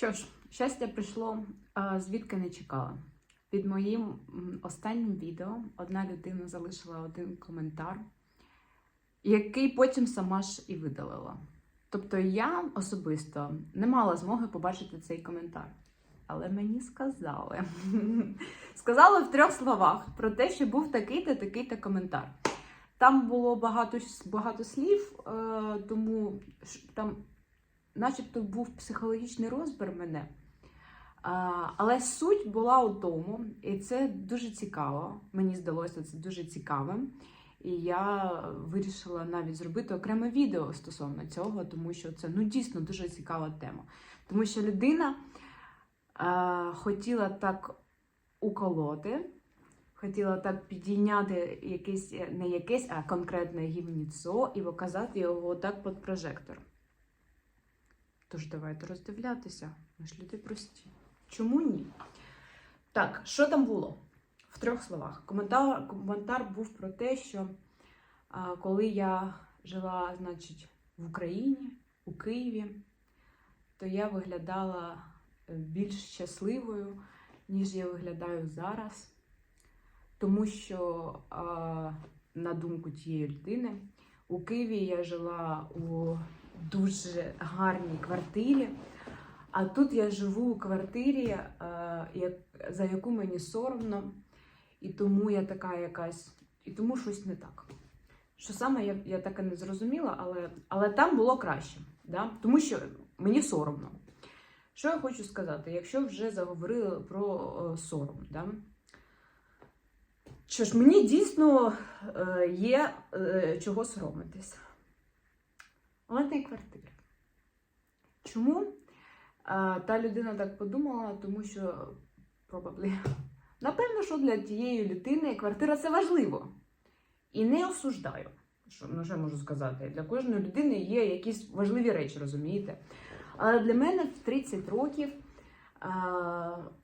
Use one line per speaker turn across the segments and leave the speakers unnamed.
Що ж, щастя прийшло звідки не чекала. Під моїм останнім відео одна людина залишила один коментар, який потім сама ж і видалила. Тобто я особисто не мала змоги побачити цей коментар. Але мені сказали. сказали в трьох словах про те, що був такий-то, такий-то коментар. Там було багато, багато слів, е, тому там начебто був психологічний розбір мене. Але суть була у тому, і це дуже цікаво. Мені здалося це дуже цікавим. І я вирішила навіть зробити окреме відео стосовно цього, тому що це ну дійсно дуже цікава тема. Тому що людина е, хотіла так уколоти, хотіла так підійняти якесь не якесь, а конкретне гівніцо і показати його так під прожектор. Тож давайте роздивлятися. Ми ж люди прості. Чому ні? Так, що там було? В трьох словах. Коментар, коментар був про те, що а, коли я жила, значить, в Україні, у Києві, то я виглядала е, більш щасливою, ніж я виглядаю зараз. Тому що, а, на думку тієї людини, у Києві я жила у дуже гарній квартирі. А тут я живу у квартирі, е, за яку мені соромно, і тому я така якась, і тому щось не так. Що саме я, я так і не зрозуміла, але, але там було краще, да? тому що мені соромно. Що я хочу сказати, якщо вже заговорили про е, сором, да? що ж мені дійсно е, є чого соромитись. Але не квартира. Чому? Та людина так подумала, тому що probably, напевно, що для тієї людини квартира це важливо. І не осуждаю. Що, ну, що я можу сказати? Для кожної людини є якісь важливі речі, розумієте? Але для мене в 30 років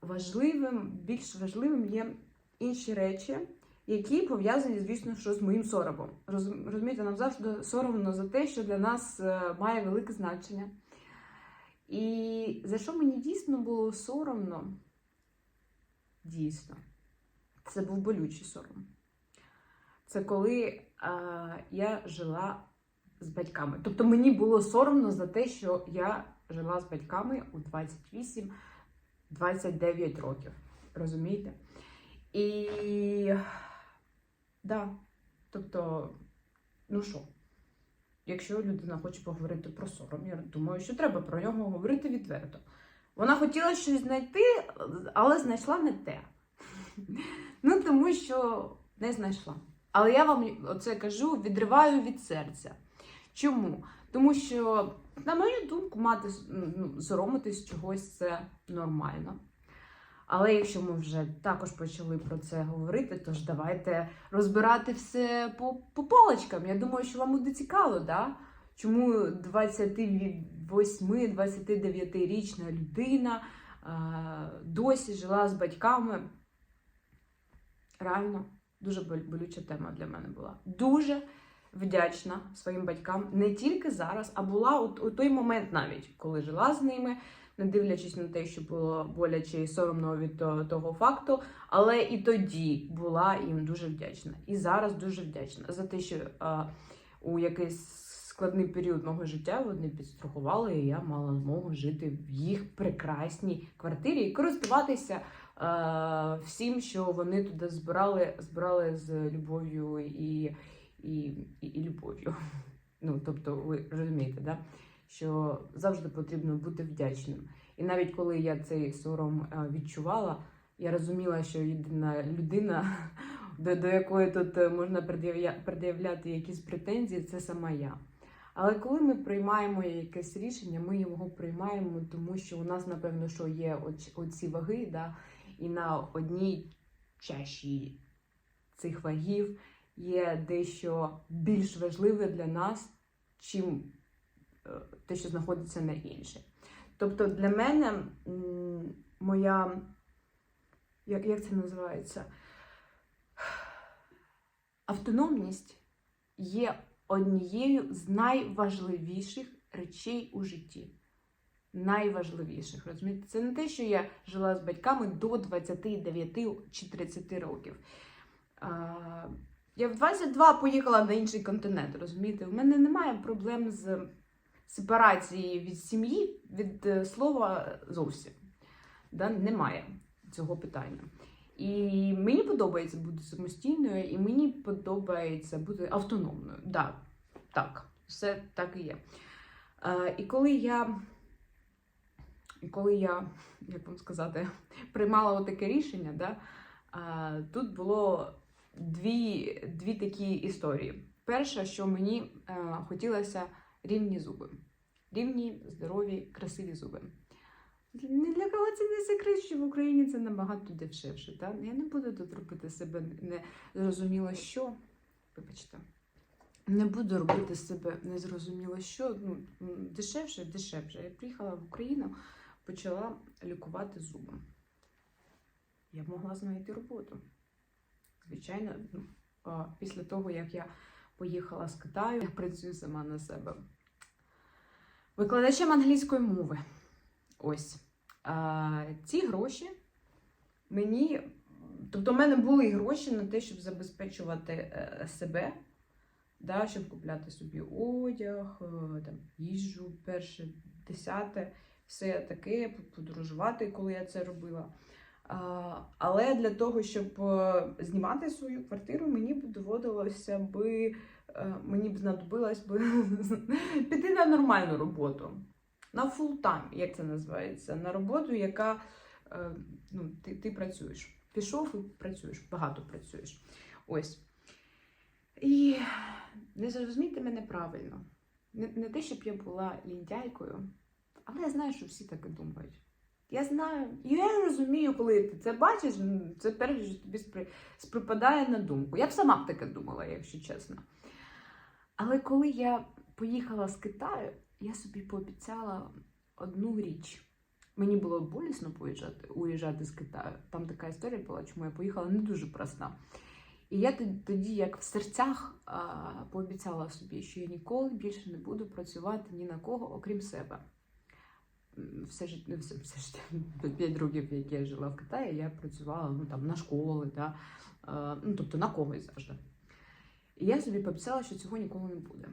важливим, більш важливим є інші речі, які пов'язані, звісно, що з моїм соромом. Розумієте, нам завжди соромно за те, що для нас е, має велике значення. І за що мені дійсно було соромно? Дійсно, це був болючий сором. Це коли а, я жила з батьками. Тобто мені було соромно за те, що я жила з батьками у 28-29 років. Розумієте? І да, тобто, ну що? Якщо людина хоче поговорити про сором, я думаю, що треба про нього говорити відверто. Вона хотіла щось знайти, але знайшла не те. Ну, тому що не знайшла. Але я вам оце кажу, відриваю від серця. Чому? Тому що, на мою думку, мати ну, соромитись чогось це нормально. Але якщо ми вже також почали про це говорити, то ж давайте розбирати все по, по полочкам. Я думаю, що вам буде цікаво, да? чому 28-29-річна людина а, досі жила з батьками. Реально, дуже болюча тема для мене була. Дуже вдячна своїм батькам не тільки зараз, а була у, у той момент навіть, коли жила з ними, не дивлячись на те, що було боляче і соромно від того, того факту, але і тоді була їм дуже вдячна. І зараз дуже вдячна за те, що а, у якийсь складний період мого життя вони підстрахували, і я мала змогу жити в їх прекрасній квартирі і користуватися е, всім, що вони туди збирали, збирали з любов'ю і, і, і, і любов'ю. Ну, тобто, ви розумієте, да? Що завжди потрібно бути вдячним. І навіть коли я цей сором е, відчувала, я розуміла, що єдина людина, до, до якої тут е, можна пред'явля- пред'являти якісь претензії, це сама я. Але коли ми приймаємо якесь рішення, ми його приймаємо, тому що у нас, напевно, що є оці ваги, да, і на одній чаші цих вагів є дещо більш важливе для нас, чим те, що знаходиться на іншій. Тобто для мене моя, як, як це називається? Автономність є однією з найважливіших речей у житті. найважливіших. Розумієте, це не те, що я жила з батьками до 29 чи 30 років. Я в 22 поїхала на інший континент, розумієте? У мене немає проблем з сепарації від сім'ї, від е, слова зовсім. Да? Немає цього питання. І мені подобається бути самостійною, і мені подобається бути автономною. Да, так, все так і є. Е, і коли я, і коли я, як вам сказати, приймала таке рішення, да, е, тут було дві, дві такі історії. Перша, що мені е, хотілося рівні зуби. Рівні, здорові, красиві зуби. Ні для кого це не секрет, що в Україні це набагато дешевше. Та? Я не буду тут робити себе не зрозуміло що. Вибачте. Не буду робити себе незрозуміло що. Ну, дешевше, дешевше. Я приїхала в Україну, почала лікувати зуби. Я б могла знайти роботу. Звичайно, ну, після того, як я поїхала з Китаю, я працюю сама на себе. Викладачем англійської мови. Ось. А, ці гроші мені. Тобто, в мене були гроші на те, щоб забезпечувати е, себе, да, щоб купляти собі одяг, е, там, їжу перше, десяте, все таке, подорожувати, коли я це робила. Але для того, щоб е, знімати свою квартиру, мені б доводилося би, е, мені б знадобилось би піти на нормальну роботу. На фултайм, як це називається, на роботу, яка е, ну, ти, ти працюєш. Пішов і працюєш, багато працюєш. Ось. І не зрозумійте мене правильно. Не, не те, щоб я була лінтяйкою, але я знаю, що всі так і думають. Я знаю, я розумію, коли ти це бачиш, це перше що тобі спри- сприпадає на думку. Я б сама б таке думала, якщо чесно. Але коли я поїхала з Китаю, я собі пообіцяла одну річ. Мені було болісно поїжджати, уїжджати з Китаю. Там така історія була, чому я поїхала не дуже проста. І я тоді, як в серцях, пообіцяла собі, що я ніколи більше не буду працювати ні на кого, окрім себе. Все життя, все, все життя, 5 років, як я жила в Китаї, я працювала ну, там, на школи, да, ну, тобто на когось завжди. І я собі пообіцяла, що цього ніколи не буде.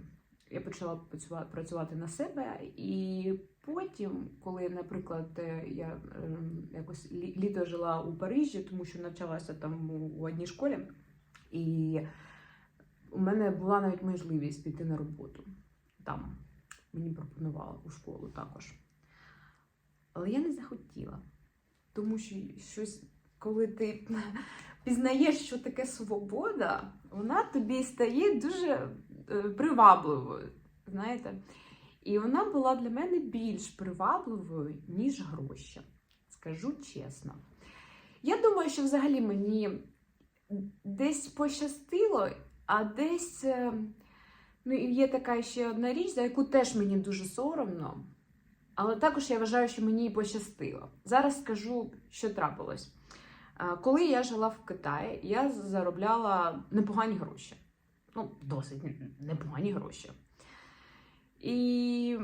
Я почала працюва- працювати на себе, і потім, коли, наприклад, е, я ем, якось лі- літо жила у Парижі, тому що навчалася там у одній школі, і у мене була навіть можливість піти на роботу там. Мені пропонували у школу також. Але я не захотіла, тому що щось, коли ти пізнаєш, що таке свобода, вона тобі стає дуже е, привабливою. Знаєте? І вона була для мене більш привабливою, ніж гроші. Скажу чесно. Я думаю, що взагалі мені десь пощастило, а десь е, ну, є така ще одна річ, за яку теж мені дуже соромно. Але також я вважаю, що мені пощастило. Зараз скажу, що трапилось. Коли я жила в Китаї, я заробляла непогані гроші. Ну, досить непогані гроші. І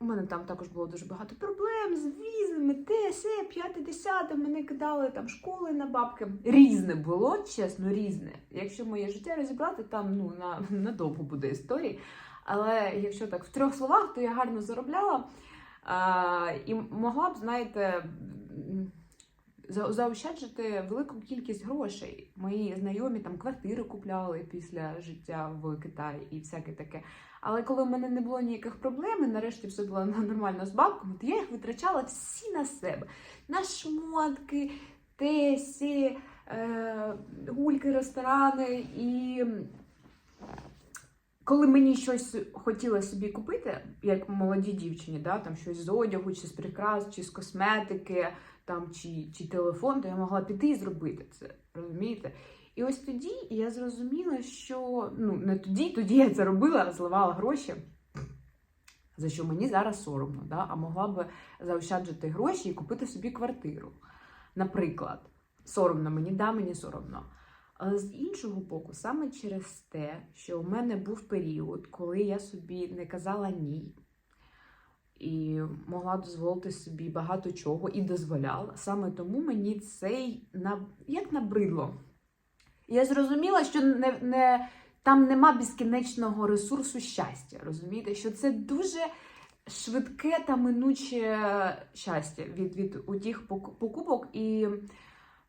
у мене там також було дуже багато проблем з візами, те, се, п'яте, десяте. Мене кидали там школи на бабки. Різне було, чесно, різне. Якщо моє життя розібрати, там ну, на, надовго буде історії. Але якщо так в трьох словах, то я гарно заробляла і могла б, знаєте, заощаджити велику кількість грошей. Мої знайомі там квартири купляли після життя в Китаї і всяке таке. Але коли в мене не було ніяких проблем, і нарешті все було нормально з бабками, то я їх витрачала всі на себе. На шмотки, тесі, е, гульки, ресторани. І коли мені щось хотіла собі купити, як молодій дівчині, да, там щось з одягу, чи з прикрас, чи з косметики, там, чи, чи телефон, то я могла піти і зробити це. Розумієте? І ось тоді я зрозуміла, що ну не тоді, тоді я це робила, зливала гроші, за що мені зараз соромно, да? а могла б заощаджити гроші і купити собі квартиру. Наприклад, соромно мені, да, мені соромно. Але з іншого боку, саме через те, що у мене був період, коли я собі не казала ні. і могла дозволити собі багато чого і дозволяла. Саме тому мені цей як набридло. Я зрозуміла, що не, не, там нема безкінечного ресурсу щастя. Розумієте, що це дуже швидке та минуче щастя від, від пок- покупок, і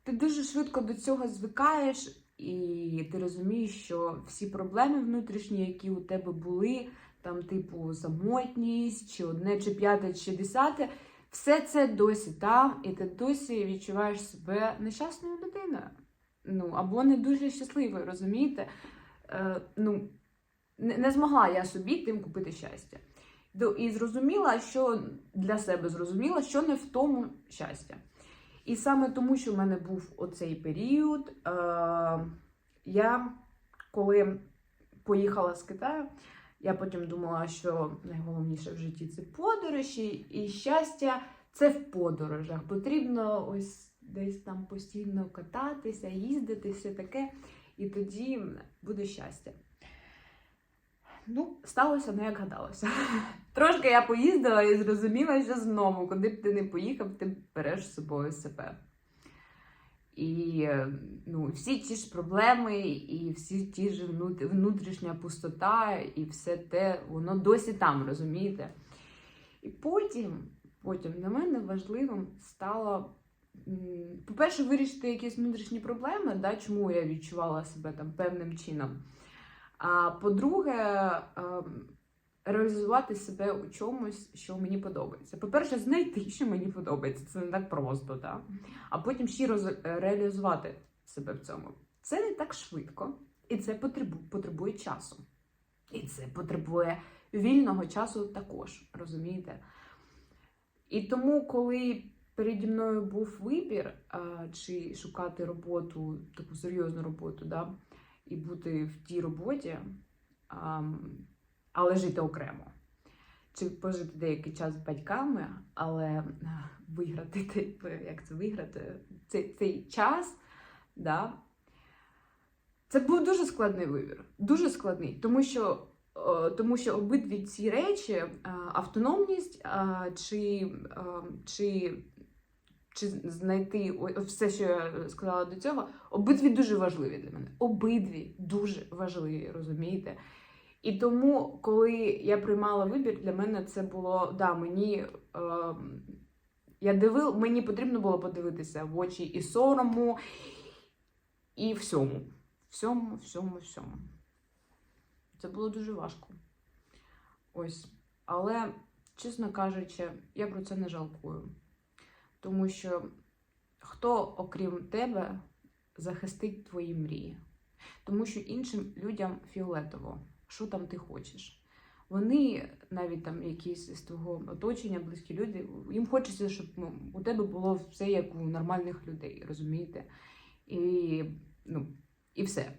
ти дуже швидко до цього звикаєш, і ти розумієш, що всі проблеми внутрішні, які у тебе були, там, типу, самотність, чи одне, чи п'яте, чи десяте, все це досі там, і ти досі відчуваєш себе нещасною людиною. Ну, або не дуже щасливою, розумієте? Е, ну, не, не змогла я собі тим купити щастя. І зрозуміла, що для себе зрозуміла, що не в тому щастя. І саме тому, що в мене був оцей період, е, я коли поїхала з Китаю, я потім думала, що найголовніше в житті це подорожі, і щастя це в подорожах. Потрібно ось десь там постійно кататися, їздити, все таке, і тоді буде щастя. Ну, сталося не як гадалося. Трошки я поїздила і зрозуміла, що знову, куди б ти не поїхав, ти береш з собою себе. І ну, всі ті ж проблеми, і всі ті ж внутрішня пустота, і все те, воно досі там, розумієте? І потім, потім для мене важливим стало, по-перше, вирішити якісь внутрішні проблеми, да, чому я відчувала себе там певним чином. А по-друге, ем, реалізувати себе у чомусь, що мені подобається. По-перше, знайти, що мені подобається. Це не так просто, так? а потім щиро реалізувати себе в цьому. Це не так швидко, і це потребує, часу. І це потребує вільного часу також, розумієте? І тому, коли переді мною був вибір, чи шукати роботу, таку серйозну роботу, да, і бути в тій роботі, але жити окремо. Чи пожити деякий час з батьками, але виграти, типу, як це виграти, цей, цей час, да, це був дуже складний вибір. Дуже складний, тому що, е, тому що обидві ці речі, е, автономність е, чи, е, чи, чи знайти все, що я сказала до цього, обидві дуже важливі для мене. Обидві дуже важливі, розумієте? І тому, коли я приймала вибір, для мене це було да, мені. Е, я дивив, мені потрібно було подивитися в очі і сорому, і всьому. Всьому, всьому, всьому. Це було дуже важко. Ось. Але, чесно кажучи, я про це не жалкую. Тому що хто, окрім тебе, захистить твої мрії? Тому що іншим людям фіолетово, що там ти хочеш. Вони, навіть там якісь з твого оточення, близькі люди, їм хочеться, щоб ну, у тебе було все як у нормальних людей, розумієте? І, ну, і все.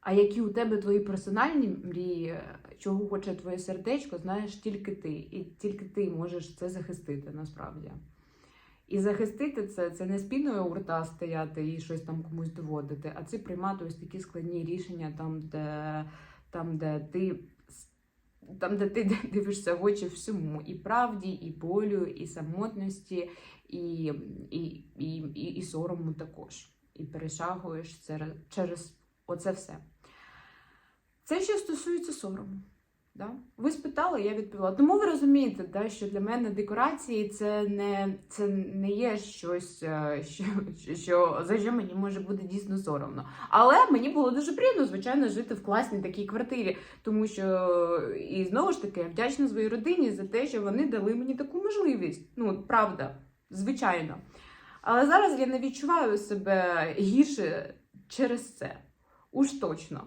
А які у тебе твої персональні мрії, чого хоче твоє сердечко, знаєш тільки ти. І тільки ти можеш це захистити насправді. І захистити це, це не спіною у рта стояти і щось там комусь доводити, а це приймати ось такі складні рішення, там, де, там, де ти. Там, де ти дивишся в очі всьому, і правді, і болю, і самотності, і, і, і, і, і сорому також. І перешагуєш через, оце все. Це що стосується сорому. Да? Ви спитали, я відповіла. Тому ви розумієте, да, що для мене декорації це не, це не є щось, е, що, що, за що мені може бути дійсно соромно. Але мені було дуже приємно, звичайно, жити в класній такій квартирі, тому що і знову ж таки я вдячна своїй родині за те, що вони дали мені таку можливість. Ну, правда, звичайно. Але зараз я не відчуваю себе гірше через це. Уж точно.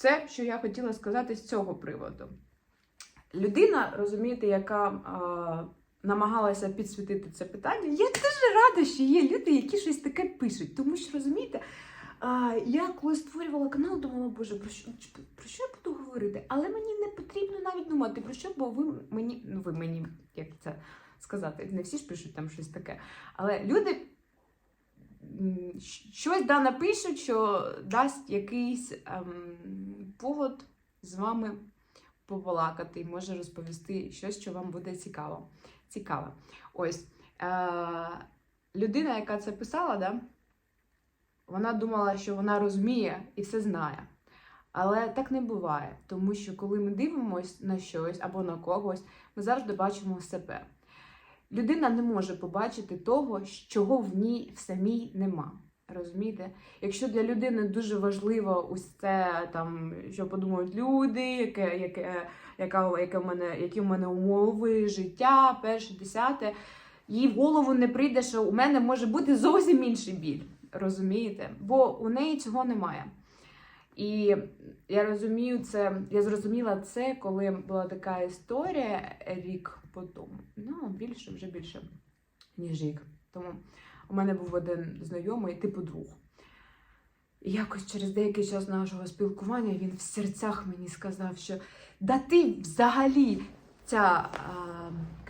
Це, що я хотіла сказати з цього приводу. Людина, розумієте, яка а, намагалася підсвітити це питання, я дуже рада, що є люди, які щось таке пишуть. Тому що, розумієте, а, я коли створювала канал, думала, боже, про що, про що я буду говорити? Але мені не потрібно навіть думати про що, бо ви мені, ну ви мені, як це сказати, не всі ж пишуть там щось таке. Але люди щось да напишуть, що дасть якийсь ем, повод з вами побалакати і може розповісти щось, що вам буде цікаво. Цікаво. Ось е- людина, яка це писала, да, вона думала, що вона розуміє і все знає. Але так не буває, тому що коли ми дивимося на щось або на когось, ми завжди бачимо себе. Людина не може побачити того, чого в ній в самій нема. Розумієте? Якщо для людини дуже важливо ось це, там, що подумають люди, яке, яке, яка, яке в мене, які в мене умови, життя, перше, десяте, їй в голову не прийде, що у мене може бути зовсім інший біль. Розумієте? Бо у неї цього немає. І я розумію це, я зрозуміла це, коли була така історія рік по тому. Ну, більше, вже більше, ніж рік. Тому у мене був один знайомий, типу друг. І якось через деякий час нашого спілкування він в серцях мені сказав, що да ти взагалі ця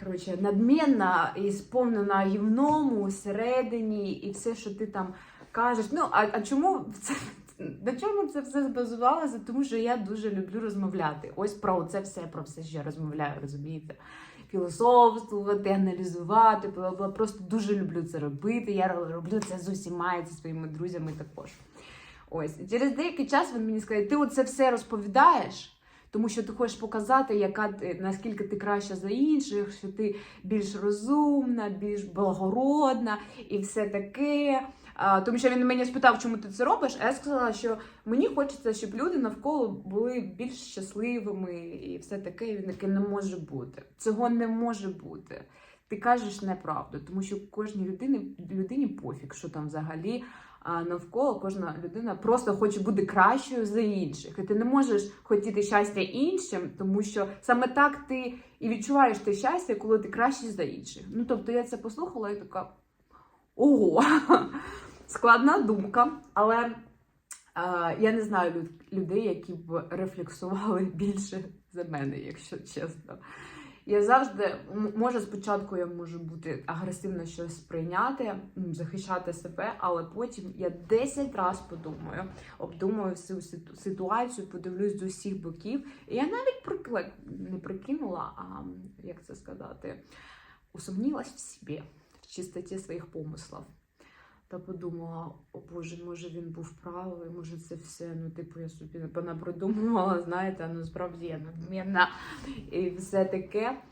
коротше, надмінна і сповнена гівному всередині, і все, що ти там кажеш. Ну, а, а чому це? На чому це все базувалося? Тому що я дуже люблю розмовляти. Ось про це все, про все, я розмовляю, розумієте? Філософствувати, аналізувати, бла бла просто дуже люблю це робити. Я роблю це з усіма і зі своїми друзями також. Ось через деякий час він мені сказав, ти оце все розповідаєш, тому що ти хочеш показати, яка ти, наскільки ти краща за інших, що ти більш розумна, більш благородна і все таке. Тому що він мене спитав, чому ти це робиш, а я сказала, що мені хочеться, щоб люди навколо були більш щасливими і все таке. І він таке не може бути. Цього не може бути. Ти кажеш неправду, тому що кожній людині, людині пофіг, що там взагалі навколо кожна людина просто хоче бути кращою за інших. І ти не можеш хотіти щастя іншим, тому що саме так ти і відчуваєш те щастя, коли ти кращий за інших. Ну тобто я це послухала і така. Ого, складна думка, але е, я не знаю люд- людей, які б рефлексували більше за мене, якщо чесно. Я завжди, може, спочатку я можу бути агресивно щось сприйняти, захищати себе, але потім я 10 разів подумаю, обдумаю всю ситуацію, подивлюсь з усіх боків. І я навіть прикли... не прикинула, а як це сказати, усомнилась в собі чистоті своїх помислів. Та подумала, о Боже, може він був правий, може це все, ну, типу, я собі напевно продумувала, знаєте, а насправді я надмінна і все таке.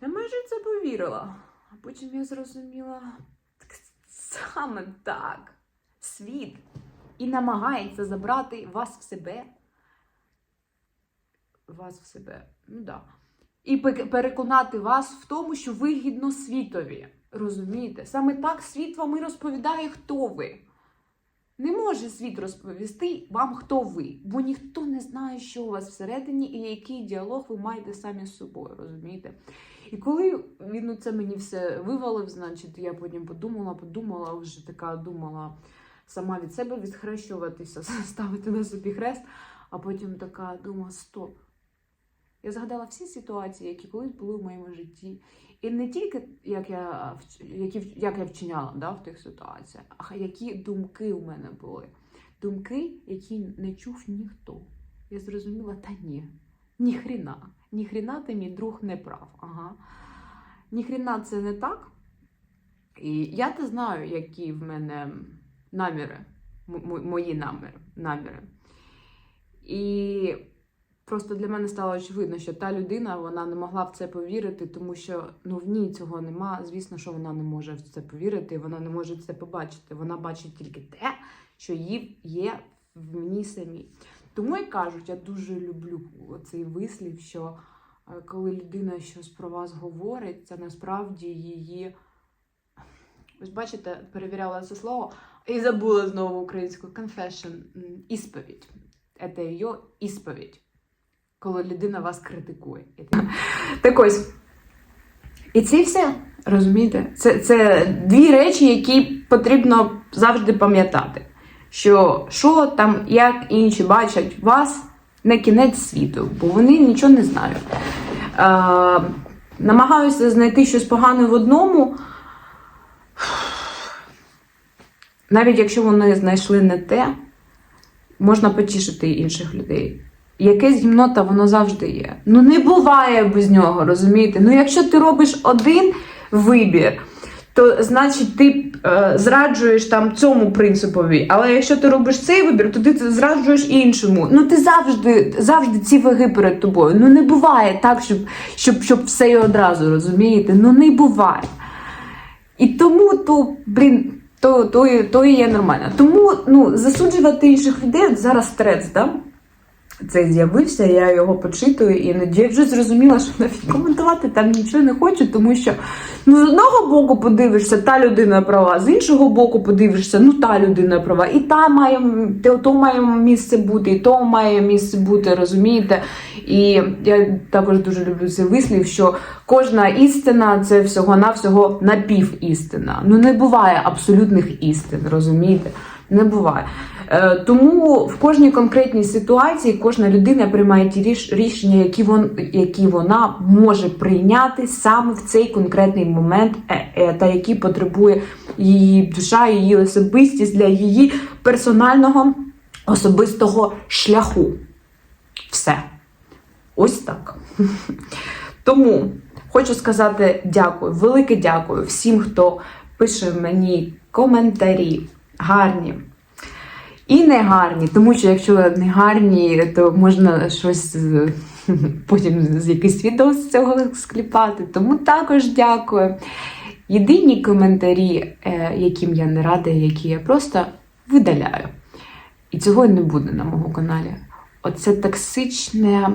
Я майже це повірила. А потім я зрозуміла, так саме так. Світ і намагається забрати вас в себе. Вас в себе, ну да. І переконати вас в тому, що вигідно світові. Розумієте? Саме так світ вам і розповідає, хто ви. Не може світ розповісти вам, хто ви, бо ніхто не знає, що у вас всередині і який діалог ви маєте самі з собою, розумієте? І коли він це мені все вивалив, значить, я потім подумала, подумала, вже така думала сама від себе відхрещуватися, ставити на собі хрест, а потім така думала, стоп. Я згадала всі ситуації, які колись були в моєму житті. І не тільки як я, які, як я вчиняла да, в тих ситуаціях, а які думки у мене були. Думки, які не чув ніхто. Я зрозуміла, та ні, ніхріна. Ніхріна ти мій друг не прав. Ага. Ніхріна це не так. І я то знаю, які в мене наміри, мої наміри. наміри. І Просто для мене стало очевидно, що та людина вона не могла в це повірити, тому що ну в ній цього нема. Звісно, що вона не може в це повірити, вона не може це побачити. Вона бачить тільки те, що їй є в ній самій. Тому і кажуть, я дуже люблю цей вислів, що е, коли людина щось про вас говорить, це насправді її. Ось бачите, перевіряла це слово і забула знову українську confession, ісповідь. Це її ісповідь коли людина вас критикує. Так ось. І це все, розумієте? Це, це дві речі, які потрібно завжди пам'ятати. Що, що там, як інші бачать вас, не кінець світу, бо вони нічого не знають. Е, намагаюся знайти щось погане в одному. Навіть якщо вони знайшли не те, можна потішити інших людей. Якесь гімнота воно завжди є. Ну не буває без нього, розумієте? Ну якщо ти робиш один вибір, то значить ти е, зраджуєш там цьому принципові. Але якщо ти робиш цей вибір, то ти зраджуєш іншому. Ну ти завжди, завжди ці ваги перед тобою. Ну не буває так, щоб, щоб, щоб все і одразу розумієте? Ну не буває. І тому то, блін, то, то, то і є нормально. Тому ну, засуджувати інших людей зараз стрес, да? Цей з'явився, я його почитую, і іноді я вже зрозуміла, що навіть коментувати там нічого не хочу, тому що ну, з одного боку подивишся, та людина права, з іншого боку подивишся, ну та людина права, і та має то має місце бути, і то має місце бути, розумієте? І я також дуже люблю цей вислів, що кожна істина це всього-навсього напівістина. Ну не буває абсолютних істин, розумієте? Не буває. Е, Тому в кожній конкретній ситуації кожна людина приймає ті рішення, які, вон, які вона може прийняти саме в цей конкретний момент, е, е, та які потребує її душа, її особистість для її персонального особистого шляху. Все. Ось так. Тому хочу сказати дякую, велике дякую всім, хто пише мені коментарі гарні. І не гарні, тому що якщо не гарні, то можна щось е, потім з якийсь відео з цього скліпати. Тому також дякую. Єдині коментарі, е, яким я не рада, які я просто видаляю. І цього не буде на моєму каналі. Оце токсичне.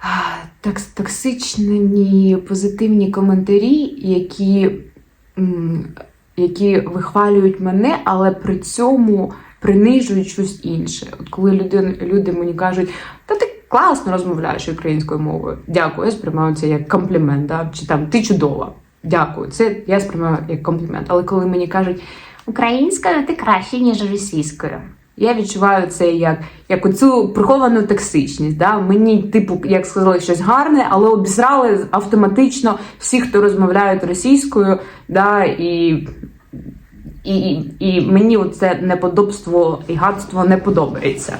а, такс- Токсичні позитивні коментарі, які які вихвалюють мене, але при цьому принижують щось інше. От коли люди, люди мені кажуть, та ти класно розмовляєш українською мовою. Дякую, я сприймаю це як комплімент, да? чи там ти чудова. Дякую. Це я сприймаю як комплімент. Але коли мені кажуть, українською ти краще, ніж російською. Я відчуваю це як, як оцю приховану токсичність. Да? Мені, типу, як сказали щось гарне, але обісрали автоматично всі, хто розмовляють російською, да? і, і, і, і мені це неподобство і гадство не подобається.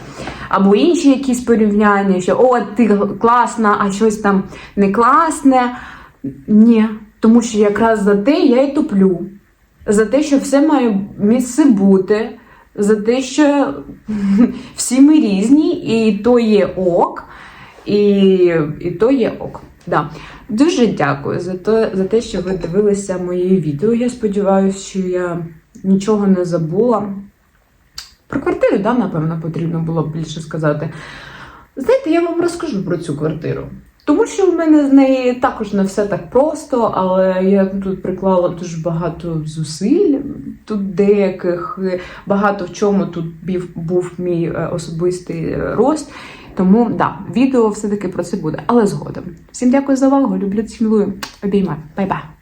Або інші якісь порівняння, що о, ти класна, а щось там не класне. Ні, тому що якраз за те я і туплю. За те, що все має місце бути, за те, що всі ми різні, і то є ок, і, і то є ок. Да. Дуже дякую за те, за те, що ви дивилися мої відео. Я сподіваюся, що я нічого не забула. Про квартиру, да, напевно, потрібно було б більше сказати. Знаєте, я вам розкажу про цю квартиру. Тому що в мене з неї також не все так просто, але я тут приклала дуже багато зусиль, тут деяких, багато в чому тут був мій е, особистий е, рост. Тому да, відео все-таки про це буде, але згодом. Всім дякую за увагу, люблю, цілую, обіймаю. Бай-бай!